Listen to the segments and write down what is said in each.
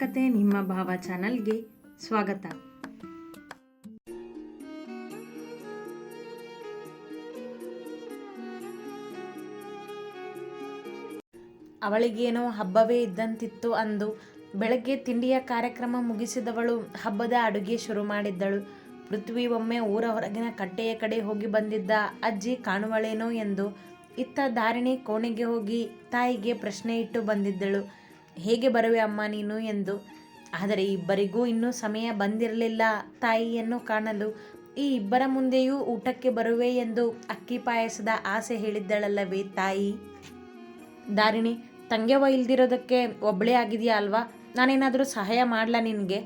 ಕತೆ ನಿಮ್ಮ ಭಾವ ಚಾನಲ್ಗೆ ಸ್ವಾಗತ. ಅವಳಿಗೇನೋ ಹಬ್ಬವೇ ಇದ್ದಂತಿತ್ತು ಅಂದು ಬೆಳಗ್ಗೆ ತಿಂಡಿಯ ಕಾರ್ಯಕ್ರಮ ಮುಗಿಸಿದವಳು ಹಬ್ಬದ ಅಡುಗೆ ಶುರು ಮಾಡಿದ್ದಳು. ಪೃಥ್ವಿ ಒಮ್ಮೆ ಊರ ಹೊರಗಿನ ಕಟ್ಟೆಯ ಕಡೆ ಹೋಗಿ ಬಂದಿದ್ದ ಅಜ್ಜಿ ಕಾಣುವಳೇನೋ ಎಂದು ಇತ್ತ ಧಾರಿಣಿ ಕೋಣೆಗೆ ಹೋಗಿ ತಾಯಿಗೆ ಪ್ರಶ್ನೆ ಇಟ್ಟು ಬಂದಿದ್ದಳು. ಹೇಗೆ ಬರುವೆ ಅಮ್ಮ ನೀನು ಎಂದು. ಆದರೆ ಇಬ್ಬರಿಗೂ ಇನ್ನೂ ಸಮಯ ಬಂದಿರಲಿಲ್ಲ ತಾಯಿಯನ್ನು ಕಾಣಲು. ಈ ಇಬ್ಬರ ಮುಂದೆಯೂ ಊಟಕ್ಕೆ ಬರುವೆ ಎಂದು ಅಕ್ಕಿ ಪಾಯಸದ ಆಸೆ ಹೇಳಿದ್ದಳಲ್ಲವೇ ತಾಯಿ. ದಾರಿಣಿ ತಂಗ್ಯವ ಇಲ್ದಿರೋದಕ್ಕೆ ಒಬ್ಬಳೇ ಆಗಿದೆಯಾ ಅಲ್ವಾ? ನಾನೇನಾದರೂ ಸಹಾಯ ಮಾಡಲ ನಿನಗೆ?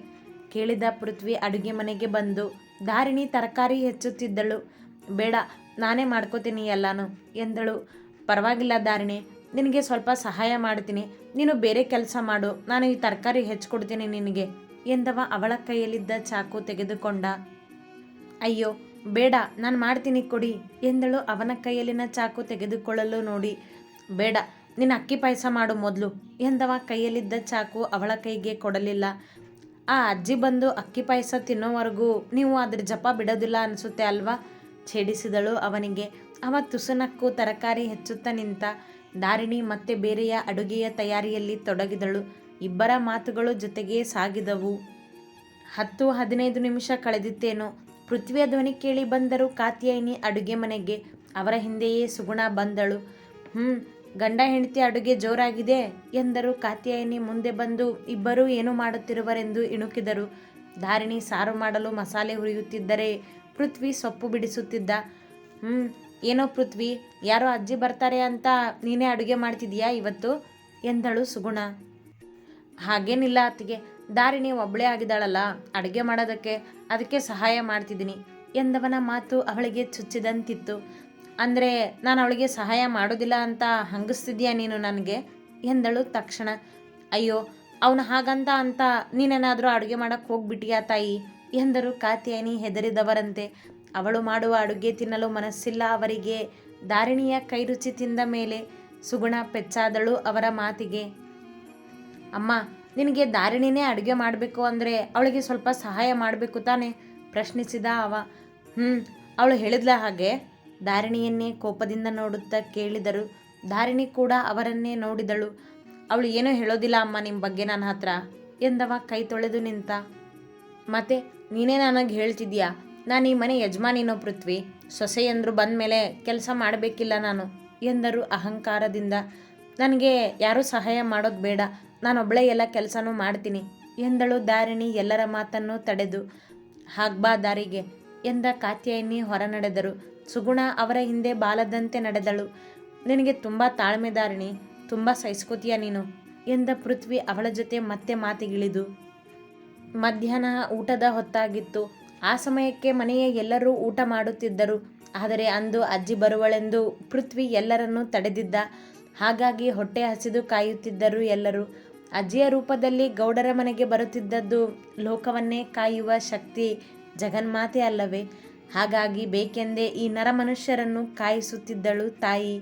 ಕೇಳಿದ ಪೃಥ್ವಿ ಅಡುಗೆ ಮನೆಗೆ ಬಂದು, ದಾರಿಣಿ ತರಕಾರಿ ಹೆಚ್ಚುತ್ತಿದ್ದಳು. ಬೇಡ, ನಾನೇ ಮಾಡ್ಕೋತೀನಿ ಎಲ್ಲಾನು ಎಂದಳು. ಪರವಾಗಿಲ್ಲ ದಾರಿಣಿ ನಿನಗೆ ಸ್ವಲ್ಪ ಸಹಾಯ ಮಾಡ್ತೀನಿ. ನೀನು ಬೇರೆ ಕೆಲಸ ಮಾಡು. ನಾನು ಈ ತರಕಾರಿ ಹೆಚ್ಚಿಕೊಡ್ತೀನಿ ನಿನಗೆ ಎಂದವ ಅವಳ ಕೈಯಲ್ಲಿದ್ದ ಚಾಕು ತೆಗೆದುಕೊಂಡ. ಅಯ್ಯೋ, ಬೇಡ, ನಾನು ಮಾಡ್ತೀನಿ ಕೊಡಿ ಎಂದಳು ಅವನ ಕೈಯಲ್ಲಿನ ಚಾಕು ತೆಗೆದುಕೊಳ್ಳಲು ನೋಡಿ. ಬೇಡ, ನೀನು ಅಕ್ಕಿ ಪಾಯಸ ಮಾಡು ಮೊದಲು ಎಂದವ ಕೈಯಲ್ಲಿದ್ದ ಚಾಕು ಅವಳ ಕೈಗೆ ಕೊಡಲಿಲ್ಲ. ಆ ಅಜ್ಜಿ ಬಂದು ಅಕ್ಕಿ ಪಾಯಸ ತಿನ್ನೋವರೆಗೂ ನೀವು ಅದ್ರ ಜಪ ಬಿಡೋದಿಲ್ಲ ಅನಿಸುತ್ತೆ ಅಲ್ವಾ? ಛೇಡಿಸಿದಳು ಅವನಿಗೆ. ಅವ ತುಸುನಕ್ಕೂ ತರಕಾರಿ ಹೆಚ್ಚುತ್ತಾ ನಿಂತ ದಾರಿಣಿ ಮತ್ತೆ ಬೇರೆಯ ಅಡುಗೆಯ ತಯಾರಿಯಲ್ಲಿ ತೊಡಗಿದಳು. ಇಬ್ಬರ ಮಾತುಗಳು ಜೊತೆಗೆ ಸಾಗಿದವು. ಹತ್ತು ಹದಿನೈದು ನಿಮಿಷ ಕಳೆದಿತ್ತೇನೋ. ಪೃಥ್ವಿಯ ಧ್ವನಿ ಕೇಳಿ ಬಂದರು ಕಾತ್ಯಾಯಿನಿ ಅಡುಗೆ ಮನೆಗೆ. ಅವರ ಹಿಂದೆಯೇ ಸುಗುಣ ಬಂದಳು. ಹ್ಞೂ ಗಂಡ ಹೆಂಡತಿ ಅಡುಗೆ ಜೋರಾಗಿದೆ ಎಂದರು ಕಾತ್ಯಾಯಿನಿ. ಮುಂದೆ ಬಂದು ಇಬ್ಬರೂ ಏನು ಮಾಡುತ್ತಿರುವರೆಂದು ಇಣುಕಿದರು. ಧಾರಿಣಿ ಸಾರು ಮಾಡಲು ಮಸಾಲೆ ಹುರಿಯುತ್ತಿದ್ದರೆ ಪೃಥ್ವಿ ಸೊಪ್ಪು ಬಿಡಿಸುತ್ತಿದ್ದ. ಹ್ಞೂ ಏನೋ ಪೃಥ್ವಿ, ಯಾರೋ ಅಜ್ಜಿ ಬರ್ತಾರೆ ಅಂತ ನೀನೇ ಅಡುಗೆ ಮಾಡ್ತಿದೀಯಾ ಇವತ್ತು? ಎಂದಳು ಸುಗುಣ. ಹಾಗೇನಿಲ್ಲ ಅತ್ತಿಗೆ ದಾರಿಣಿ ಒಬ್ಬಳೇ ಆಗಿದ್ದಾಳಲ್ಲ, ಅಡುಗೆ ಮಾಡೋದಕ್ಕೆ ಅದಕ್ಕೆ ಸಹಾಯ ಮಾಡ್ತಿದ್ದೀನಿ ಎಂದವನ ಮಾತು ಅವಳಿಗೆ ಚುಚ್ಚಿದಂತಿತ್ತು. ಅಂದರೆ, ನಾನು ಅವಳಿಗೆ ಸಹಾಯ ಮಾಡೋದಿಲ್ಲ ಅಂತ ಹಂಗಿಸ್ತಿದ್ಯಾ ನೀನು ನನಗೆ? ಎಂದಳು ತಕ್ಷಣ. ಅಯ್ಯೋ, ಅವನು ಹಾಗಂತ ಅಂತ ನೀನೇನಾದರೂ ಅಡುಗೆ ಮಾಡೋಕ್ಕೆ ಹೋಗ್ಬಿಟ್ಟಿಯಾ ತಾಯಿ? ಎಂದರು ಕಾತ್ಯಾಯಿನಿ ಹೆದರಿದವರಂತೆ. ಅವಳು ಮಾಡುವ ಅಡುಗೆ ತಿನ್ನಲು ಮನಸ್ಸಿಲ್ಲ, ಅವರಿಗೆ ದಾರಿಣಿಯ ಕೈರುಚಿ ತಿಂದ ಮೇಲೆ ಸುಗುಣ ಪೆಚ್ಚಾದಳು ಅವರ ಮಾತಿಗೆ. ಅಮ್ಮ, ನಿನಗೆ ದಾರಿಣಿನೇ ಅಡುಗೆ ಮಾಡಬೇಕು ಅಂದರೆ ಅವಳಿಗೆ ಸ್ವಲ್ಪ ಸಹಾಯ ಮಾಡಬೇಕು ತಾನೆ? ಪ್ರಶ್ನಿಸಿದ ಅವ. ಹ್ಞೂ ಅವಳು ಹೇಳಿದ್ಲ ಹಾಗೆ. ದಾರಿಣಿಯನ್ನೇ ಕೋಪದಿಂದ ನೋಡುತ್ತಾ ಕೇಳಿದರು. ದಾರಿಣಿ ಕೂಡ ಅವರನ್ನೇ ನೋಡಿದಳು. ಅವಳು ಏನೂ ಹೇಳೋದಿಲ್ಲ, ಅಮ್ಮ ನಿಮ್ಮ ಬಗ್ಗೆ ನನ್ನ ಹತ್ರ ಎಂದವ ಕೈ ತೊಳೆದು ನಿಂತ. ಮತ್ತೆ, ನೀನೇ ನನಗೆ ಹೇಳ್ತಿದ್ಯಾ? ನಾನು ಈ ಮನೆ ಯಜಮಾನಿನೋ ಪೃಥ್ವಿ, ಸೊಸೆಯಂದರು ಬಂದ ಮೇಲೆ ಕೆಲಸ ಮಾಡಬೇಕಿಲ್ಲ ನಾನು ಎಂದರು ಅಹಂಕಾರದಿಂದ. ನನಗೆ ಯಾರೂ ಸಹಾಯ ಮಾಡೋದು ಬೇಡ ನಾನೊಬ್ಬಳೇ ಎಲ್ಲ ಕೆಲಸನೂ ಮಾಡ್ತೀನಿ ಎಂದಳು ದಾರಿಣಿ ಎಲ್ಲರ ಮಾತನ್ನು ತಡೆದು. ಹಾಗ್ಬಾ ದಾರಿಗೆ ಎಂದ ಕಾತ್ಯಾಯಿನಿ ಹೊರ ನಡೆದರು ಸುಗುಣ ಅವರ ಹಿಂದೆ ಬಾಲದಂತೆ ನಡೆದಳು. ನಿನಗೆ ತುಂಬ ತಾಳ್ಮೆ ದಾರಿಣಿ, ತುಂಬ ಸಹಿಸ್ಕೋತೀಯ ನೀನು ಎಂದ ಪೃಥ್ವಿ ಅವಳ ಜೊತೆ ಮತ್ತೆ ಮಾತಿಗಿಳಿದು. ಮಧ್ಯಾಹ್ನ ಊಟದ ಹೊತ್ತಾಗಿತ್ತು. ಆ ಸಮಯಕ್ಕೆ ಮನೆಯ ಎಲ್ಲರೂ ಊಟ ಮಾಡುತ್ತಿದ್ದರು. ಆದರೆ ಅಂದು ಅಜ್ಜಿ ಬರುವಳೆಂದು ಪೃಥ್ವಿ ಎಲ್ಲರನ್ನೂ ತಡೆದಿದ್ದ. ಹಾಗಾಗಿ ಹೊಟ್ಟೆ ಹಸಿದು ಕಾಯುತ್ತಿದ್ದರು ಎಲ್ಲರೂ. ಅಜ್ಜಿಯ ರೂಪದಲ್ಲಿ ಗೌಡರ ಮನೆಗೆ ಬರುತ್ತಿದ್ದದ್ದು ಲೋಕವನ್ನೇ ಕಾಯುವ ಶಕ್ತಿ ಜಗನ್ಮಾತೆ ಅಲ್ಲವೇ? ಹಾಗಾಗಿ ಬೇಕೆಂದೇ ಈ ನರಮನುಷ್ಯರನ್ನು ಕಾಯಿಸುತ್ತಿದ್ದಳು ತಾಯಿ.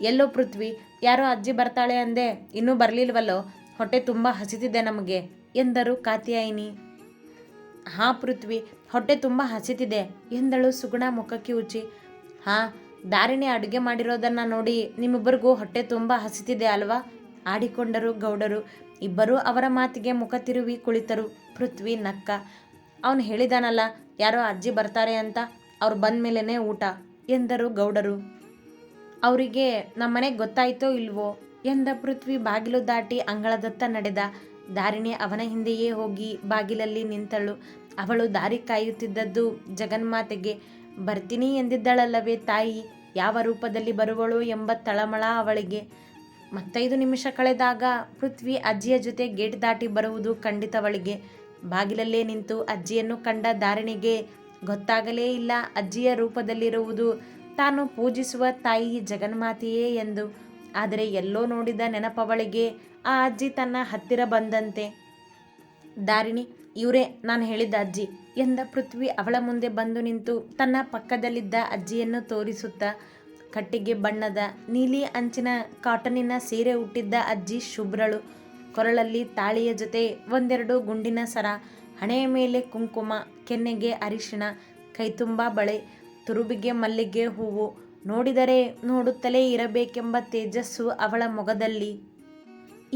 ಎಲ್ಲೋ ಪೃಥ್ವಿ, ಯಾರೋ ಅಜ್ಜಿ ಬರ್ತಾಳೆ ಅಂದೆ, ಇನ್ನೂ ಬರಲಿಲ್ವಲ್ಲೋ? ಹೊಟ್ಟೆ ತುಂಬ ಹಸಿತಿದೆ ನಮಗೆ, ಎಂದರು ಕಾತ್ಯಾಯಿನಿ. ಹಾ ಪೃಥ್ವಿ, ಹೊಟ್ಟೆ ತುಂಬ ಹಸಿತಿದೆ ಎಂದಳು ಸುಗುಣ ಮುಖಕ್ಕೆ ಉಚ್ಚಿ ಹಾ ದಾರಿಣಿ ಅಡುಗೆ ಮಾಡಿರೋದನ್ನು ನೋಡಿ ನಿಮ್ಮಿಬ್ಬರಿಗೂ ಹೊಟ್ಟೆ ತುಂಬ ಹಸಿತಿದೆ ಅಲ್ವಾ? ಆಡಿಕೊಂಡರು ಗೌಡರು. ಇಬ್ಬರೂ ಅವರ ಮಾತಿಗೆ ಮುಖ ತಿರುವಿ ಕುಳಿತರು. ಪೃಥ್ವಿ ನಕ್ಕ. ಅವನು ಹೇಳಿದಾನಲ್ಲ, ಯಾರೋ ಅಜ್ಜಿ ಬರ್ತಾರೆ ಅಂತ, ಅವ್ರು ಬಂದ ಊಟ ಎಂದರು ಗೌಡರು. ಅವರಿಗೆ, ನಮ್ಮನೆಗೆ ಗೊತ್ತಾಯ್ತೋ ಇಲ್ವೋ? ಎಂದ ಪೃಥ್ವಿ ಬಾಗಿಲು ದಾಟಿ ಅಂಗಳದತ್ತ ನಡೆದ. ದಾರಿಣಿ ಅವನ ಹಿಂದೆಯೇ ಹೋಗಿ ಬಾಗಿಲಲ್ಲಿ ನಿಂತಳು. ಅವಳು ದಾರಿ ಕಾಯುತ್ತಿದ್ದದ್ದು ಜಗನ್ಮಾತೆಗೆ, ಬರ್ತೀನಿ ಎಂದಿದ್ದಳಲ್ಲವೇ ತಾಯಿ, ಯಾವ ರೂಪದಲ್ಲಿ ಬರುವಳು ಎಂಬ ತಳಮಳ ಅವಳಿಗೆ. ಮತ್ತೈದು ನಿಮಿಷ ಕಳೆದಾಗ ಪೃಥ್ವಿ ಅಜ್ಜಿಯ ಜೊತೆ ಗೇಟ್ ದಾಟಿ ಬರುವುದು ಖಂಡಿತವಳಿಗೆ. ಬಾಗಿಲಲ್ಲೇ ನಿಂತು ಅಜ್ಜಿಯನ್ನು ಕಂಡ ದಾರಿಣಿಗೆ ಗೊತ್ತಾಗಲೇ ಇಲ್ಲ ಅಜ್ಜಿಯ ರೂಪದಲ್ಲಿರುವುದು, ತಾನು ಪೂಜಿಸುವ ತಾಯಿ ಜಗನ್ಮಾತೆಯೇ ಎಂದು. ಆದರೆ ಎಲ್ಲೋ ನೋಡಿದ ನೆನಪವಳಿಗೆ ಆ ಅಜ್ಜಿ ತನ್ನ ಹತ್ತಿರ ಬಂದಂತೆ, ದಾರಿಣಿ, ಇವರೇ, ನಾನು ಹೇಳಿದ್ದ ಅಜ್ಜಿ ಎಂದ ಪೃಥ್ವಿ ಅವಳ ಮುಂದೆ ಬಂದು ನಿಂತು ತನ್ನ ಪಕ್ಕದಲ್ಲಿದ್ದ ಅಜ್ಜಿಯನ್ನು ತೋರಿಸುತ್ತಾ ಕಟ್ಟಿಗೆ ಬಣ್ಣದ ನೀಲಿ ಅಂಚಿನ ಕಾಟನಿನ ಸೀರೆ ಹುಟ್ಟಿದ್ದ ಅಜ್ಜಿ ಶುಭ್ರಳು, ಕೊರಳಲ್ಲಿ ತಾಳಿಯ ಜೊತೆ ಒಂದೆರಡು ಗುಂಡಿನ ಸರ, ಹಣೆಯ ಮೇಲೆ ಕುಂಕುಮ, ಕೆನ್ನೆಗೆ ಅರಿಶಿಣ, ಕೈತುಂಬ ಬಳೆ, ತುರುಬಿಗೆ ಮಲ್ಲಿಗೆ ಹೂವು ನೋಡಿದರೆ ನೋಡುತ್ತಲೇ ಇರಬೇಕೆಂಬ ತೇಜಸ್ಸು ಅವಳ ಮೊಗದಲ್ಲಿ.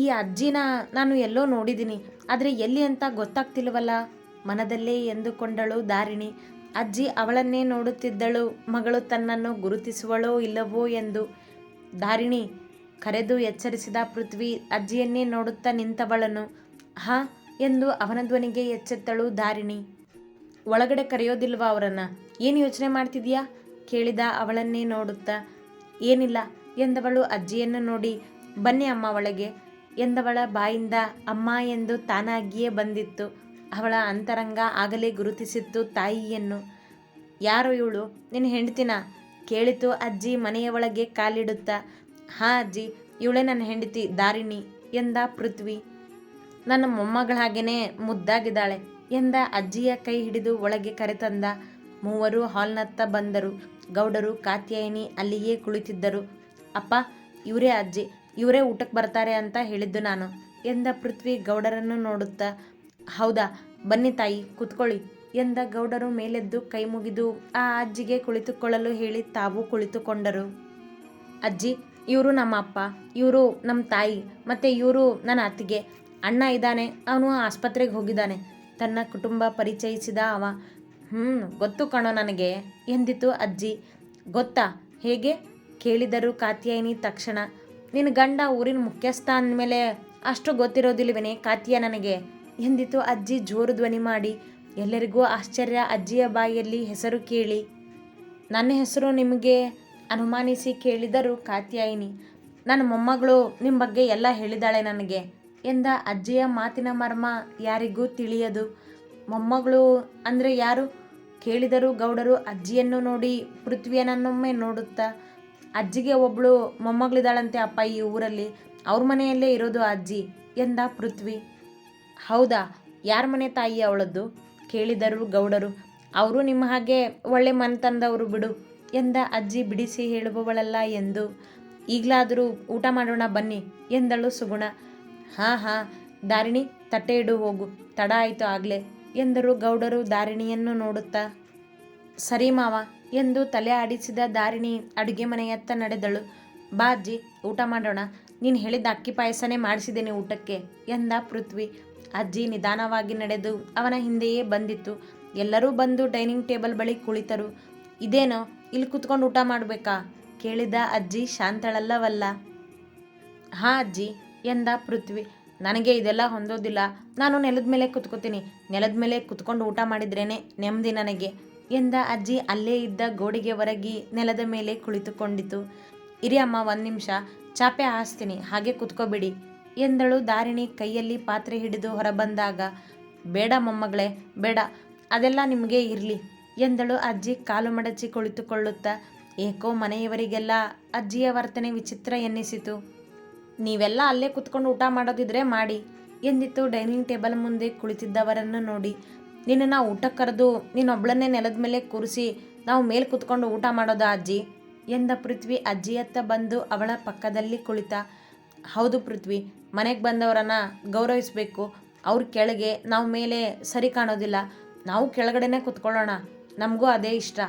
ಈ ಅಜ್ಜಿನ ನಾನು ಎಲ್ಲೋ ನೋಡಿದ್ದೀನಿ, ಆದರೆ ಎಲ್ಲಿ ಅಂತ ಗೊತ್ತಾಗ್ತಿಲ್ವಲ್ಲ? ಮನದಲ್ಲೇ ಎಂದುಕೊಂಡಳು ದಾರಿಣಿ. ಅಜ್ಜಿ ಅವಳನ್ನೇ ನೋಡುತ್ತಿದ್ದಳು, ಮಗಳು ತನ್ನನ್ನು ಗುರುತಿಸುವಳೋ ಇಲ್ಲವೋ ಎಂದು. ದಾರಿಣಿ ಕರೆದು ಎಚ್ಚರಿಸಿದ ಪೃಥ್ವಿ ಅಜ್ಜಿಯನ್ನೇ ನೋಡುತ್ತಾ ನಿಂತವಳನು ಹಾ ಎಂದು ಅವನ ಧ್ವನಿಗೆ ಎಚ್ಚೆತ್ತಳು ದಾರಿಣಿ. ಒಳಗಡೆ ಕರೆಯೋದಿಲ್ವಾ ಅವರನ್ನು? ಏನು ಯೋಚನೆ ಮಾಡ್ತಿದ್ಯಾ? ಕೇಳಿದ ಅವಳನ್ನೇ ನೋಡುತ್ತಾ, ಏನಿಲ್ಲ, ಎಂದವಳು ಅಜ್ಜಿಯನ್ನು ನೋಡಿ, ಬನ್ನಿ ಅಮ್ಮ ಒಳಗೆ ಎಂದವಳ ಬಾಯಿಂದ ಅಮ್ಮ ಎಂದು ತಾನಾಗಿಯೇ ಬಂದಿತ್ತು. ಅವಳ ಅಂತರಂಗ ಆಗಲೇ ಗುರುತಿಸಿತ್ತು ತಾಯಿಯನ್ನು. ಯಾರು ಇವಳು? ನಿನ್ನ ಹೆಂಡ್ತಿನ? ಕೇಳಿತು ಅಜ್ಜಿ ಮನೆಯ ಒಳಗೆ ಕಾಲಿಡುತ್ತಾ, ಹಾ ಅಜ್ಜಿ, ಇವಳೇ ನನ್ನ ಹೆಂಡತಿ ದಾರಿಣಿ, ಎಂದ ಪೃಥ್ವಿ. ನನ್ನ ಮೊಮ್ಮಗಳ ಹಾಗೇನೆ ಮುದ್ದಾಗಿದ್ದಾಳೆ, ಎಂದ ಅಜ್ಜಿಯ ಕೈ ಹಿಡಿದು ಒಳಗೆ ಕರೆತಂದ. ಮೂವರು ಹಾಲ್ನತ್ತ ಬಂದರು. ಗೌಡರು, ಕಾತ್ಯಾಯಿನಿ ಅಲ್ಲಿಯೇ ಕುಳಿತಿದ್ದರು? ಅಪ್ಪ, ಇವರೇ ಅಜ್ಜಿ, ಇವರೇ ಊಟಕ್ಕೆ ಬರ್ತಾರೆ ಅಂತ ಹೇಳಿದ್ದು ನಾನು. ಎಂದ ಪೃಥ್ವಿ ಗೌಡರನ್ನು ನೋಡುತ್ತಾ, ಹೌದಾ, ಬನ್ನಿ ತಾಯಿ, ಕುತ್ಕೊಳ್ಳಿ. ಎಂದ ಗೌಡರು ಮೇಲೆದ್ದು ಕೈ ಮುಗಿದು ಆ ಅಜ್ಜಿಗೆ ಕುಳಿತುಕೊಳ್ಳಲು ಹೇಳಿ ತಾವು ಕುಳಿತುಕೊಂಡರು. ಅಜ್ಜಿ, ಇವರು ನಮ್ಮ ಅಪ್ಪ, ಇವರು ನಮ್ಮ ತಾಯಿ, ಮತ್ತು ಇವರು ನನ್ನ ಅತ್ತಿಗೆ. ಅಣ್ಣ ಇದ್ದಾನೆ, ಅವನು ಆಸ್ಪತ್ರೆಗೆ ಹೋಗಿದ್ದಾನೆ. ತನ್ನ ಕುಟುಂಬ ಪರಿಚಯಿಸಿದ ಅವ. ಹ್ಞೂ ಗೊತ್ತು ಕಣೋ ನನಗೆ. ಎಂದಿತು ಅಜ್ಜಿ? ಗೊತ್ತಾ? ಹೇಗೆ? ಕೇಳಿದರು ಕಾತ್ಯಾಯಿನಿ ತಕ್ಷಣ. ನಿನ್ನ ಗಂಡ ಊರಿನ ಮುಖ್ಯಸ್ಥ ಅಂದಮೇಲೆ ಅಷ್ಟು ಗೊತ್ತಿರೋದಿಲ್ವೇನೆ ಕಾತ್ಯ ನನಗೆ? ಎಂದಿತು ಅಜ್ಜಿ ಜೋರು ಧ್ವನಿ ಮಾಡಿ. ಎಲ್ಲರಿಗೂ ಆಶ್ಚರ್ಯ ಅಜ್ಜಿಯ ಬಾಯಲ್ಲಿ ಹೆಸರು ಕೇಳಿ. ನನ್ನ ಹೆಸರು ನಿಮಗೆ ಅನುಮಾನಿಸಿ ಕೇಳಿದರು ಕಾತ್ಯಾಯಿನಿ, ನನ್ನ ಮೊಮ್ಮಗಳು ನಿಮ್ಮ ಬಗ್ಗೆ ಎಲ್ಲ ಹೇಳಿದಾಳೆ ನನಗೆ ಎಂದ ಅಜ್ಜಿಯ ಮಾತಿನ ಮರ್ಮ ಯಾರಿಗೂ ತಿಳಿಯದು. ಮೊಮ್ಮಗಳು ಅಂದರೆ ಯಾರು? ಕೇಳಿದರು ಗೌಡರು ಅಜ್ಜಿಯನ್ನು ನೋಡಿ ಪೃಥ್ವಿಯನನ್ನೊಮ್ಮೆ ನೋಡುತ್ತಾ, ಅಜ್ಜಿಗೆ ಒಬ್ಬಳು ಮೊಮ್ಮಗಳಿದ್ದಾಳಂತೆ ಅಪ್ಪ ಈ ಊರಲ್ಲಿ, ಅವ್ರ ಮನೆಯಲ್ಲೇ ಇರೋದು ಅಜ್ಜಿ ಎಂದ ಪೃಥ್ವಿ. ಹೌದಾ, ಯಾರ ಮನೆ ತಾಯಿ ಅವಳದ್ದು? ಕೇಳಿದರು ಗೌಡರು, ಅವರು ನಿಮ್ಮ ಹಾಗೆ ಒಳ್ಳೆ ಮನೆತಂದವರು ಬಿಡು ಎಂದ ಅಜ್ಜಿ ಬಿಡಿಸಿ ಹೇಳುವವಳಲ್ಲ ಎಂದು. ಈಗಲಾದರೂ ಊಟ ಮಾಡೋಣ ಬನ್ನಿ ಎಂದಳು ಸುಗುಣ. ಹಾಂ ಹಾಂ, ದಾರಿಣಿ, ತಟ್ಟೆ ಇಡು ಹೋಗು, ತಡ ಆಯಿತು ಆಗಲೇ. ಎಂದರು ಗೌಡರು ದಾರಿಣಿಯನ್ನು ನೋಡುತ್ತಾ. ಸರಿ ಮಾವ ಎಂದು ತಲೆ ಆಡಿಸಿದ ದಾರಿಣಿ ಅಡುಗೆ ಮನೆಯತ್ತ ನಡೆದಳು. ಬಾ ಅಜ್ಜಿ ಊಟ ಮಾಡೋಣ. ನೀನು ಹೇಳಿದ ಅಕ್ಕಿ ಪಾಯಸನೇ ಮಾಡಿಸಿದ್ದೇನೆ ಊಟಕ್ಕೆ ಎಂದ ಪೃಥ್ವಿ. ಅಜ್ಜಿ ನಿಧಾನವಾಗಿ ನಡೆದು ಅವನ ಹಿಂದೆಯೇ ಬಂದಿತ್ತು. ಎಲ್ಲರೂ ಬಂದು ಡೈನಿಂಗ್ ಟೇಬಲ್ ಬಳಿ ಕುಳಿತರು. ಇದೇನೋ, ಇಲ್ಲಿ ಕುತ್ಕೊಂಡು ಊಟ ಮಾಡಬೇಕಾ? ಕೇಳಿದ ಅಜ್ಜಿ ಶಾಂತಳಲ್ಲವಲ್ಲ. ಹಾ ಅಜ್ಜಿ ಎಂದ ಪೃಥ್ವಿ. ನನಗೆ ಇದೆಲ್ಲ ಹೊಂದೋದಿಲ್ಲ. ನಾನು ನೆಲದ ಮೇಲೆ ಕುತ್ಕೋತೀನಿ. ನೆಲದ ಮೇಲೆ ಕುತ್ಕೊಂಡು ಊಟ ಮಾಡಿದ್ರೇನೆ ನೆಮ್ಮದಿ ನನಗೆ ಎಂದ ಅಜ್ಜಿ ಅಲ್ಲೇ ಇದ್ದ ಗೋಡೆಗೆ ಹೊರಗಿ ನೆಲದ ಮೇಲೆ ಕುಳಿತುಕೊಂಡಿತು. ಇರಿ ಅಮ್ಮ, ಒಂದು ನಿಮಿಷ. ಚಾಪೆ ಹಾಸ್ತೀನಿ. ಹಾಗೆ ಕುತ್ಕೋಬಿಡಿ ಎಂದಳು ದಾರಿಣಿ ಕೈಯಲ್ಲಿ ಪಾತ್ರೆ ಹಿಡಿದು ಹೊರಬಂದಾಗ. ಬೇಡ ಮೊಮ್ಮಗಳೇ, ಬೇಡ. ಅದೆಲ್ಲ ನಿಮಗೆ ಇರಲಿ ಎಂದಳು ಅಜ್ಜಿ ಕಾಲು ಮಡಚಿ ಕುಳಿತುಕೊಳ್ಳುತ್ತಾ. ಏಕೋ ಮನೆಯವರಿಗೆಲ್ಲ ಅಜ್ಜಿಯ ವರ್ತನೆ ವಿಚಿತ್ರ ಎನ್ನಿಸಿತು. ನೀವೆಲ್ಲ ಅಲ್ಲೇ ಕುತ್ಕೊಂಡು ಊಟ ಮಾಡೋದಿದ್ರೆ ಮಾಡಿ. ಎಂದಿತ್ತು ಡೈನಿಂಗ್ ಟೇಬಲ್ ಮುಂದೆ ಕುಳಿತಿದ್ದವರನ್ನು ನೋಡಿ. ನಿನ್ನನ್ನು ಊಟ ಕರೆದು ನೀನೊಬ್ಳನ್ನೇ ನೆಲದ ಮೇಲೆ ಕೂರಿಸಿ ನಾವು ಮೇಲೆ ಕುತ್ಕೊಂಡು ಊಟ ಮಾಡೋದ ಅಜ್ಜಿ? ಎಂದ ಪೃಥ್ವಿ ಅಜ್ಜಿಯತ್ತ ಬಂದು ಅವಳ ಪಕ್ಕದಲ್ಲಿ ಕುಳಿತ. ಹೌದು ಪೃಥ್ವಿ, ಮನೆಗೆ ಬಂದವರನ್ನ ಗೌರವಿಸಬೇಕು. ಅವ್ರ ಕೆಳಗೆ ನಾವು ಮೇಲೆ ಸರಿ ಕಾಣೋದಿಲ್ಲ. ನಾವು ಕೆಳಗಡೆನೇ ಕುತ್ಕೊಳ್ಳೋಣ. ನಮಗೂ ಅದೇ ಇಷ್ಟ.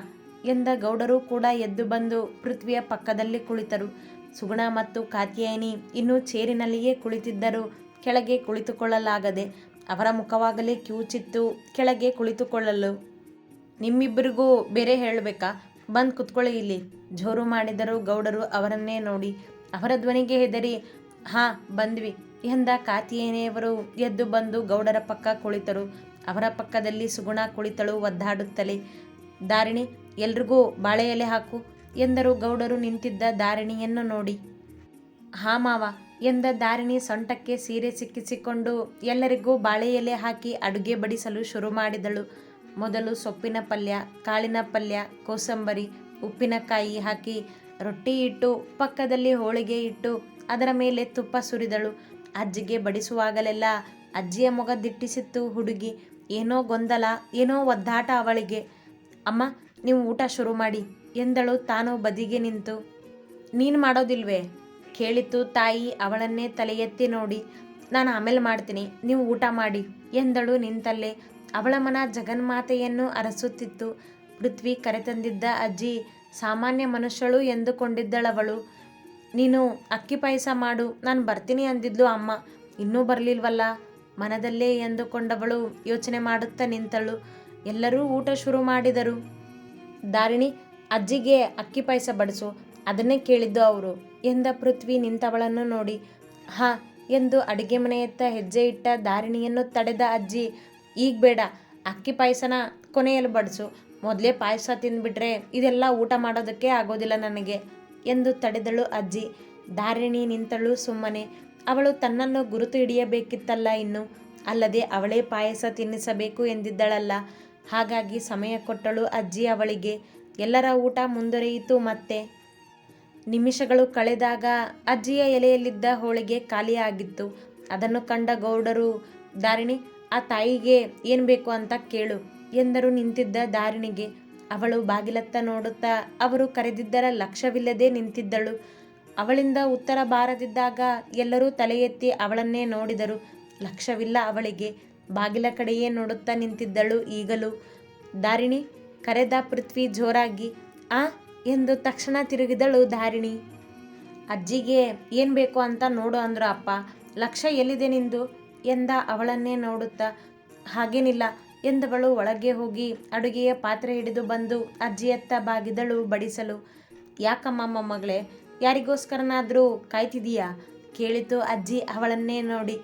ಎಂದ ಗೌಡರು ಕೂಡ ಎದ್ದು ಬಂದು ಪೃಥ್ವಿಯ ಪಕ್ಕದಲ್ಲಿ ಕುಳಿತರು. ಸುಗುಣ ಮತ್ತು ಕಾತ್ಯಾಯಿನಿ ಇನ್ನೂ ಚೇರಿನಲ್ಲಿಯೇ ಕುಳಿತಿದ್ದರು ಕೆಳಗೆ ಕುಳಿತುಕೊಳ್ಳಲಾಗದೆ ಅವರ ಮುಖವಾಗಲೇ ಕಿವುಚಿತ್ತು ಕೆಳಗೆ ಕುಳಿತುಕೊಳ್ಳಲು. ನಿಮ್ಮಿಬ್ಬರಿಗೂ ಬೇರೆ ಹೇಳಬೇಕಾ? ಬಂದು ಕುತ್ಕೊಳ್ಳಿ ಇಲ್ಲಿ. ಜೋರು ಮಾಡಿದರು ಗೌಡರು ಅವರನ್ನೇ ನೋಡಿ, ಅವರ ಧ್ವನಿಗೆ ಹೆದರಿ, ಹಾಂ, ಬಂದ್ವಿ. ಎಂದ ಕಾತಿಯೇನೆಯವರು ಎದ್ದು ಬಂದು ಗೌಡರ ಪಕ್ಕ ಕುಳಿತರು. ಅವರ ಪಕ್ಕದಲ್ಲಿ ಸುಗುಣ ಕುಳಿತಳು ಒದ್ದಾಡುತ್ತಲೇ, ದಾರಿಣಿ, ಎಲ್ರಿಗೂ ಬಾಳೆ ಎಲೆ ಹಾಕು. ಎಂದರು ಗೌಡರು ನಿಂತಿದ್ದ ದಾರಿಣಿಯನ್ನು ನೋಡಿ. ಹಾ ಮಾವ, ಎಂದ ದಾರಿಣಿ ಸೊಂಟಕ್ಕೆ ಸೀರೆ ಸಿಕ್ಕಿಸಿಕೊಂಡು ಎಲ್ಲರಿಗೂ ಬಾಳೆ ಎಲೆ ಹಾಕಿ ಅಡುಗೆ ಬಡಿಸಲು ಶುರು ಮಾಡಿದಳು. ಮೊದಲು ಸೊಪ್ಪಿನ ಪಲ್ಯ, ಕಾಳಿನ ಪಲ್ಯ, ಕೋಸಂಬರಿ, ಉಪ್ಪಿನಕಾಯಿ ಹಾಕಿ ರೊಟ್ಟಿ ಇಟ್ಟು, ಪಕ್ಕದಲ್ಲಿ ಹೋಳಿಗೆ ಇಟ್ಟು, ಅದರ ಮೇಲೆ ತುಪ್ಪ ಸುರಿದಳು. ಅಜ್ಜಿಗೆ ಬಡಿಸುವಾಗಲೆಲ್ಲ ಅಜ್ಜಿಯ ಮೊಗ ದಿಟ್ಟಿಸಿತ್ತು ಹುಡುಗಿ. ಏನೋ ಗೊಂದಲ, ಏನೋ ಒದ್ದಾಟ ಅವಳಿಗೆ. ಅಮ್ಮ, ನೀವು ಊಟ ಶುರು ಮಾಡಿ. ಎಂದಳು ತಾನು ಬದಿಗೆ ನಿಂತು. ನೀನು ಮಾಡೋದಿಲ್ವೇ? ಕೇಳಿತು ತಾಯಿ ಅವಳನ್ನೇ ತಲೆ ಎತ್ತಿ ನೋಡಿ. ನಾನು ಆಮೇಲೆ ಮಾಡ್ತೀನಿ, ನೀವು ಊಟ ಮಾಡಿ ಎಂದಳು ನಿಂತಲ್ಲೇ. ಅವಳ ಮನ ಜಗನ್ಮಾತೆಯನ್ನು ಅರಸುತ್ತಿತ್ತು. ಪೃಥ್ವಿ ಕರೆತಂದಿದ್ದ ಅಜ್ಜಿ, ಸಾಮಾನ್ಯ ಮನುಷ್ಯಳು ಎಂದುಕೊಂಡಿದ್ದಳವಳು. ನೀನು ಅಕ್ಕಿ ಪಾಯಸ ಮಾಡು, ನಾನು ಬರ್ತೀನಿ ಅಂದಿದ್ಲು ಅಮ್ಮ. ಇನ್ನೂ ಬರಲಿಲ್ವಲ್ಲ? ಮನದಲ್ಲೇ ಎಂದುಕೊಂಡವಳು ಯೋಚನೆ ಮಾಡುತ್ತಾ ನಿಂತಳು. ಎಲ್ಲರೂ ಊಟ ಶುರು ಮಾಡಿದರು. ದಾರಿಣಿ ಅಜ್ಜಿಗೆ ಅಕ್ಕಿ ಪಾಯಸ ಬಡಿಸು, ಅದನ್ನೇ ಕೇಳಿದ್ದು ಅವರು. ಎಂದ ಪೃಥ್ವಿ ನಿಂತವಳನ್ನು ನೋಡಿ, ಹಾ, ಎಂದು ಅಡುಗೆ ಮನೆಯತ್ತ ಹೆಜ್ಜೆ ಇಟ್ಟ ದಾರಿಣಿಯನ್ನು ತಡೆದ ಅಜ್ಜಿ, ಈಗ ಬೇಡ, ಅಕ್ಕಿ ಪಾಯಸನ ಕೊನೆಯಲ್ಲಿ ಬಡಿಸು. ಮೊದಲೇ ಪಾಯಸ ತಿಂದುಬಿಟ್ರೆ ಇದೆಲ್ಲ ಊಟ ಮಾಡೋದಕ್ಕೆ ಆಗೋದಿಲ್ಲ ನನಗೆ, ಎಂದು ತಡೆದಳು ಅಜ್ಜಿ. ದಾರಿಣಿ ನಿಂತಳು ಸುಮ್ಮನೆ. ಅವಳು ತನ್ನನ್ನು ಗುರುತು ಹಿಡಿಯಬೇಕಿತ್ತಲ್ಲ ಇನ್ನು. ಅಲ್ಲದೆ ಅವಳೇ ಪಾಯಸ ತಿನ್ನಿಸಬೇಕು ಎಂದಿದ್ದಳಲ್ಲ. ಹಾಗಾಗಿ ಸಮಯ ಕೊಟ್ಟಳು ಅಜ್ಜಿ ಅವಳಿಗೆ. ಎಲ್ಲರ ಊಟ ಮುಂದುವರಿಯಿತು ಮತ್ತೆ. ನಿಮಿಷಗಳು ಕಳೆದಾಗ ಅಜ್ಜಿಯ ಎಲೆಯಲ್ಲಿದ್ದ ಹೋಳಿಗೆ ಖಾಲಿಯಾಗಿತ್ತು. ಅದನ್ನು ಕಂಡ ಗೌಡರು, ದಾರಿಣಿ, ಆ ತಾಯಿಗೆ ಏನು ಬೇಕು ಅಂತ ಕೇಳು ಎಂದರು ನಿಂತಿದ್ದ ದಾರಿಣಿಗೆ. ಅವಳು ಬಾಗಿಲತ್ತ ನೋಡುತ್ತಾ ಅವರು ಕರೆದಿದ್ದರ ಲಕ್ಷ್ಯವಿಲ್ಲದೆ ನಿಂತಿದ್ದಳು. ಅವಳಿಂದ ಉತ್ತರ ಬಾರದಿದ್ದಾಗ ಎಲ್ಲರೂ ತಲೆ ಎತ್ತಿ ಅವಳನ್ನೇ ನೋಡಿದರು. ಲಕ್ಷ್ಯವಿಲ್ಲ ಅವಳಿಗೆ. ಬಾಗಿಲ ಕಡೆಯೇ ನೋಡುತ್ತಾ ನಿಂತಿದ್ದಳು ಈಗಲೂ. ದಾರಿಣಿ ಕರೆದ ಪೃಥ್ವಿ ಜೋರಾಗಿ, ಆ? ಎಂದು ತಕ್ಷಣ ತಿರುಗಿದಳು ಧಾರಿಣಿ. ಅಜ್ಜಿಗೆ ಏನು ಬೇಕು ಅಂತ ನೋಡು ಅಂದ್ರು ಅಪ್ಪ. ಲಕ್ಷ ಎಲ್ಲಿದೆ ನಿಂದು? ಎಂದ ಅವಳನ್ನೇ ನೋಡುತ್ತಾ. ಹಾಗೇನಿಲ್ಲ, ಎಂದವಳು ಒಳಗೆ ಹೋಗಿ ಅಡುಗೆಯ ಪಾತ್ರೆ ಹಿಡಿದು ಬಂದು ಅಜ್ಜಿಯತ್ತ ಬಾಗಿದಳು ಬಡಿಸಲು. ಯಾಕಮ್ಮ ಮೊಮ್ಮಗಳೇ, ಯಾರಿಗೋಸ್ಕರನಾದರೂ ಕಾಯ್ತಿದೀಯಾ? ಕೇಳಿತು ಅಜ್ಜಿ ಅವಳನ್ನೇ ನೋಡಿ.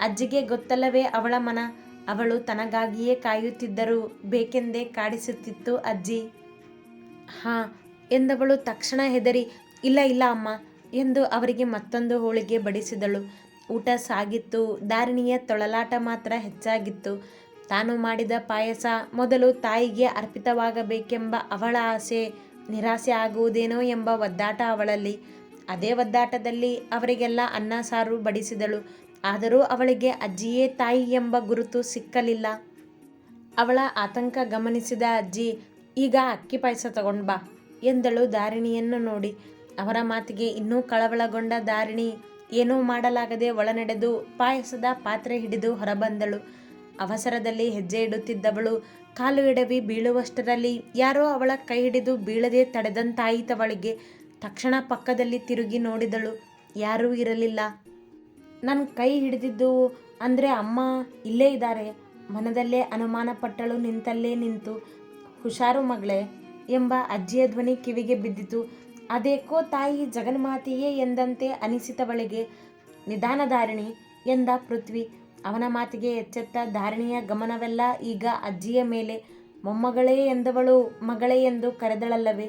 ಅಜ್ಜಿಗೆ ಗೊತ್ತಲ್ಲವೇ ಅವಳ ಮನ? ಅವಳು ತನಗಾಗಿಯೇ ಕಾಯುತ್ತಿದ್ದರು, ಬೇಕೆಂದೇ ಕಾಡಿಸುತ್ತಿತ್ತು ಅಜ್ಜಿ. ಹಾ, ಎಂದವಳು ತಕ್ಷಣ ಹೆದರಿ, ಇಲ್ಲ ಇಲ್ಲ, ಅಮ್ಮ, ಎಂದು ಅವರಿಗೆ ಮತ್ತೊಂದು ಹೋಳಿಗೆ ಬಡಿಸಿದಳು. ಊಟ ಸಾಗಿತ್ತು, ದಾರಿಣಿಯ ತೊಳಲಾಟ ಮಾತ್ರ ಹೆಚ್ಚಾಗಿತ್ತು. ತಾನು ಮಾಡಿದ ಪಾಯಸ ಮೊದಲು ತಾಯಿಗೆ ಅರ್ಪಿತವಾಗಬೇಕೆಂಬ ಅವಳ ಆಸೆ, ನಿರಾಸೆ ಆಗುವುದೇನೋ ಎಂಬ ಒದ್ದಾಟ ಅವಳಲ್ಲಿ. ಅದೇ ಒದ್ದಾಟದಲ್ಲಿ ಅವರಿಗೆಲ್ಲ ಅನ್ನ ಸಾರು ಬಡಿಸಿದಳು. ಆದರೂ ಅವಳಿಗೆ ಅಜ್ಜಿಯೇ ತಾಯಿ ಎಂಬ ಗುರುತು ಸಿಕ್ಕಲಿಲ್ಲ. ಅವಳ ಆತಂಕ ಗಮನಿಸಿದ ಅಜ್ಜಿ, ಈಗ ಅಕ್ಕಿ ಪಾಯಸ ತಗೊಂಡು ಬಾ ಎಂದಳು ದಾರಿಣಿಯನ್ನು ನೋಡಿ. ಅವರ ಮಾತಿಗೆ ಇನ್ನೂ ಕಳವಳಗೊಂಡ ದಾರಿಣಿ ಏನೂ ಮಾಡಲಾಗದೆ ಒಳನಡೆದು ಪಾಯಸದ ಪಾತ್ರೆ ಹಿಡಿದು ಹೊರಬಂದಳು. ಅವಸರದಲ್ಲಿ ಹೆಜ್ಜೆ ಇಡುತ್ತಿದ್ದವಳು ಕಾಲು ಎಡವಿ ಬೀಳುವಷ್ಟರಲ್ಲಿ ಯಾರೋ ಅವಳ ಕೈ ಹಿಡಿದು ಬೀಳದೆ ತಡೆದಂತಾಯಿತವಳಿಗೆ ತಕ್ಷಣ ಪಕ್ಕದಲ್ಲಿ ತಿರುಗಿ ನೋಡಿದಳು. ಯಾರೂ ಇರಲಿಲ್ಲ. ನನ್ನ ಕೈ ಹಿಡಿದಿದ್ದು ಅಂದರೆ ಅಮ್ಮ ಇಲ್ಲೇ ಇದ್ದಾರೆ. ಮನದಲ್ಲೇ ಅನುಮಾನ ಪಟ್ಟಳು, ನಿಂತಲ್ಲೇ ನಿಂತು. ಹುಷಾರು ಮಗಳೇ ಎಂಬ ಅಜ್ಜಿಯ ಧ್ವನಿ ಕಿವಿಗೆ ಬಿದ್ದಿತು. ಅದೇಕೋ ತಾಯಿ ಜಗನ್ಮಾತೆಯೇ ಎಂದಂತೆ ಅನಿಸಿತವಳಿಗೆ ನಿಧಾನಧಾರಿಣಿ ಎಂದ ಪೃಥ್ವಿ. ಅವನ ಮಾತಿಗೆ ಎಚ್ಚೆತ್ತ ಧಾರಣಿಯ ಗಮನವೆಲ್ಲ ಈಗ ಅಜ್ಜಿಯ ಮೇಲೆ. ಮೊಮ್ಮಗಳೇ ಎಂದವಳು ಮಗಳೇ ಎಂದು ಕರೆದಳಲ್ಲವೇ.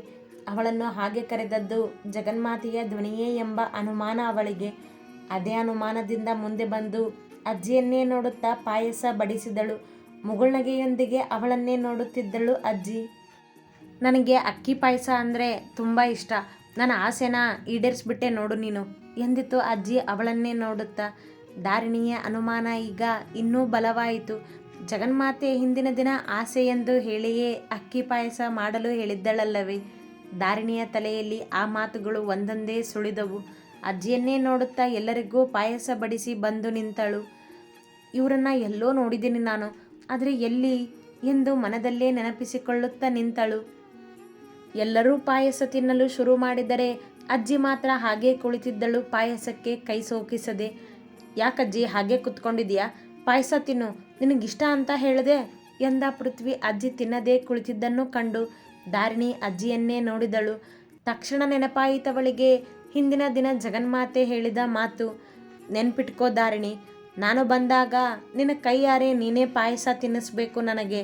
ಅವಳನ್ನು ಹಾಗೆ ಕರೆದದ್ದು ಜಗನ್ಮಾತೆಯ ಧ್ವನಿಯೇ ಎಂಬ ಅನುಮಾನ ಅವಳಿಗೆ. ಅದೇ ಅನುಮಾನದಿಂದ ಮುಂದೆ ಬಂದು ಅಜ್ಜಿಯನ್ನೇ ನೋಡುತ್ತಾ ಪಾಯಸ ಬಡಿಸಿದಳು. ಮುಗುಳ್ನಗೆಯೊಂದಿಗೆ ಅವಳನ್ನೇ ನೋಡುತ್ತಿದ್ದಳು ಅಜ್ಜಿ. ನನಗೆ ಅಕ್ಕಿ ಪಾಯಸ ಅಂದರೆ ತುಂಬ ಇಷ್ಟ. ನನ್ನ ಆಸೆನ ಈಡೇರಿಸ್ಬಿಟ್ಟೆ ನೋಡು ನೀನು, ಎಂದಿತು ಅಜ್ಜಿ ಅವಳನ್ನೇ ನೋಡುತ್ತಾ. ದಾರಿಣಿಯ ಅನುಮಾನ ಈಗ ಇನ್ನೂ ಬಲವಾಯಿತು. ಜಗನ್ಮಾತೆ ಹಿಂದಿನ ದಿನ ಆಸೆ ಎಂದು ಹೇಳಿಯೇ ಅಕ್ಕಿ ಪಾಯಸ ಮಾಡಲು ಹೇಳಿದ್ದಳಲ್ಲವೇ. ದಾರಿಣಿಯ ತಲೆಯಲ್ಲಿ ಆ ಮಾತುಗಳು ಒಂದೊಂದೇ ಸುಳಿದವು. ಅಜ್ಜಿಯನ್ನೇ ನೋಡುತ್ತಾ ಎಲ್ಲರಿಗೂ ಪಾಯಸ ಬಡಿಸಿ ಬಂದು ನಿಂತಳು. ಇವರನ್ನ ಎಲ್ಲೋ ನೋಡಿದ್ದೀನಿ ನಾನು, ಆದರೆ ಎಲ್ಲಿ ಎಂದು ಮನದಲ್ಲೇ ನೆನಪಿಸಿಕೊಳ್ಳುತ್ತಾ ನಿಂತಳು. ಎಲ್ಲರೂ ಪಾಯಸ ತಿನ್ನಲು ಶುರು ಮಾಡಿದರೆ ಅಜ್ಜಿ ಮಾತ್ರ ಹಾಗೆ ಕುಳಿತಿದ್ದಳು, ಪಾಯಸಕ್ಕೆ ಕೈ ಸೋಕಿಸದೆ. ಯಾಕಜ್ಜಿ, ಹಾಗೆ ಕುತ್ಕೊಂಡಿದ್ಯಾ ಪಾಯಸ ತಿನ್ನು, ನಿನಗಿಷ್ಟ ಅಂತ ಹೇಳಿದೆ ಎಂದ ಪೃಥ್ವಿ ಅಜ್ಜಿ ತಿನ್ನದೇ ಕುಳಿತಿದ್ದನ್ನು ಕಂಡು ದಾರಿಣಿ ಅಜ್ಜಿಯನ್ನೇ ನೋಡಿದಳು. ತಕ್ಷಣ ನೆನಪಾಯಿತವಳಿಗೆ ಹಿಂದಿನ ದಿನ ಜಗನ್ಮಾತೆ ಹೇಳಿದ ಮಾತು, ನೆನ್ಪಿಟ್ಕೋ ಧಾರಿಣಿ ನಾನು ಬಂದಾಗ ನಿನ್ನ ಕೈಯಾರೆ ನೀನೇ ಪಾಯಸ ತಿನ್ನಿಸ್ಬೇಕು ನನಗೆ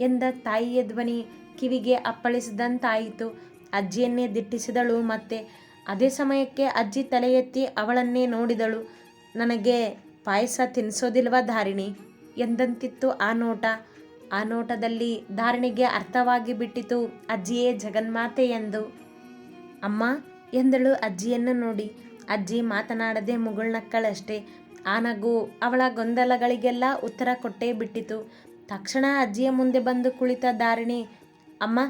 ಎಂದ ತಾಯಿಯ ಧ್ವನಿ ಕಿವಿಗೆ ಅಪ್ಪಳಿಸಿದಂತಾಯಿತು. ಅಜ್ಜಿಯನ್ನೇ ದಿಟ್ಟಿಸಿದಳು ಮತ್ತೆ ಅದೇ ಸಮಯಕ್ಕೆ ಅಜ್ಜಿ ತಲೆ ಎತ್ತಿ ಅವಳನ್ನೇ ನೋಡಿದಳು. ನನಗೆ ಪಾಯಸ ತಿನ್ನಿಸೋದಿಲ್ವ ಧಾರಿಣಿ ಎಂದಂತಿತ್ತು ಆ ನೋಟ. ಆ ನೋಟದಲ್ಲಿ ಧಾರಿಣಿಗೆ ಅರ್ಥವಾಗಿ ಬಿಟ್ಟಿತು ಅಜ್ಜಿಯೇ ಜಗನ್ಮಾತೆ ಎಂದು. ಅಮ್ಮ ಎಂದಳು ಅಜ್ಜಿಯನ್ನು ನೋಡಿ. ಅಜ್ಜಿ ಮಾತನಾಡದೆ ಮುಗುಳ್ನಕ್ಕಳಷ್ಟೇ ಆ ನಗು ಅವಳ ಗೊಂದಲಗಳಿಗೆಲ್ಲ ಉತ್ತರ ಕೊಟ್ಟೇ ಬಿಟ್ಟಿತು. ತಕ್ಷಣ ಅಜ್ಜಿಯ ಮುಂದೆ ಬಂದು ಕುಳಿತ ದಾರಿಣಿ ಅಮ್ಮ,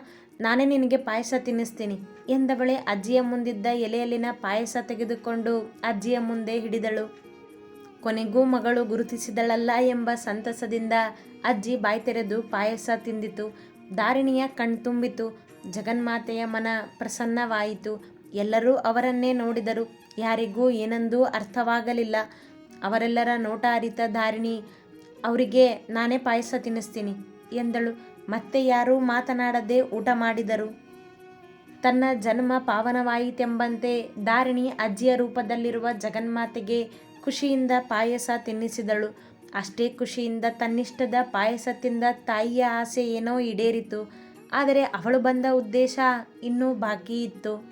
ನಾನೇ ನಿನಗೆ ಪಾಯಸ ತಿನ್ನಿಸ್ತೀನಿ ಎಂದವಳೆ ಅಜ್ಜಿಯ ಮುಂದಿದ್ದ ಎಲೆಯಲ್ಲಿನ ಪಾಯಸ ತೆಗೆದುಕೊಂಡು ಅಜ್ಜಿಯ ಮುಂದೆ ಹಿಡಿದಳು. ಕೊನೆಗೂ ಮಗಳು ಗುರುತಿಸಿದಳಲ್ಲ ಎಂಬ ಸಂತಸದಿಂದ ಅಜ್ಜಿ ಬಾಯಿ ತೆರೆದು ಪಾಯಸ ತಿಂದಿತು. ದಾರಿಣಿಯ ಕಣ್ತುಂಬಿತು ಜಗನ್ಮಾತೆಯ ಮನ ಪ್ರಸನ್ನವಾಯಿತು. ಎಲ್ಲರೂ ಅವರನ್ನೇ ನೋಡಿದರು. ಯಾರಿಗೂ ಏನೆಂದೂ ಅರ್ಥವಾಗಲಿಲ್ಲ. ಅವರೆಲ್ಲರ ನೋಟ ಅರಿತ ಧಾರಿಣಿ, ಅವರಿಗೆ ನಾನೇ ಪಾಯಸ ತಿನ್ನಿಸ್ತೀನಿ ಎಂದಳು. ಮತ್ತೆ ಯಾರೂ ಮಾತನಾಡದೆ ಊಟ ಮಾಡಿದರು. ತನ್ನ ಜನ್ಮ ಪಾವನವಾಯಿತೆಂಬಂತೆ ಧಾರಿಣಿ ಅಜ್ಜಿಯ ರೂಪದಲ್ಲಿರುವ ಜಗನ್ಮಾತೆಗೆ ಖುಷಿಯಿಂದ ಪಾಯಸ ತಿನ್ನಿಸಿದಳು. ಅಷ್ಟೇ ಖುಷಿಯಿಂದ ತನ್ನಿಷ್ಟದ ಪಾಯಸ ತಿಂದ ತಾಯಿಯ ಆಸೆ ಏನೋ ಈಡೇರಿತು. ಆದರೆ ಅವಳು ಬಂದ ಉದ್ದೇಶ ಇನ್ನೂ ಬಾಕಿ ಇತ್ತು.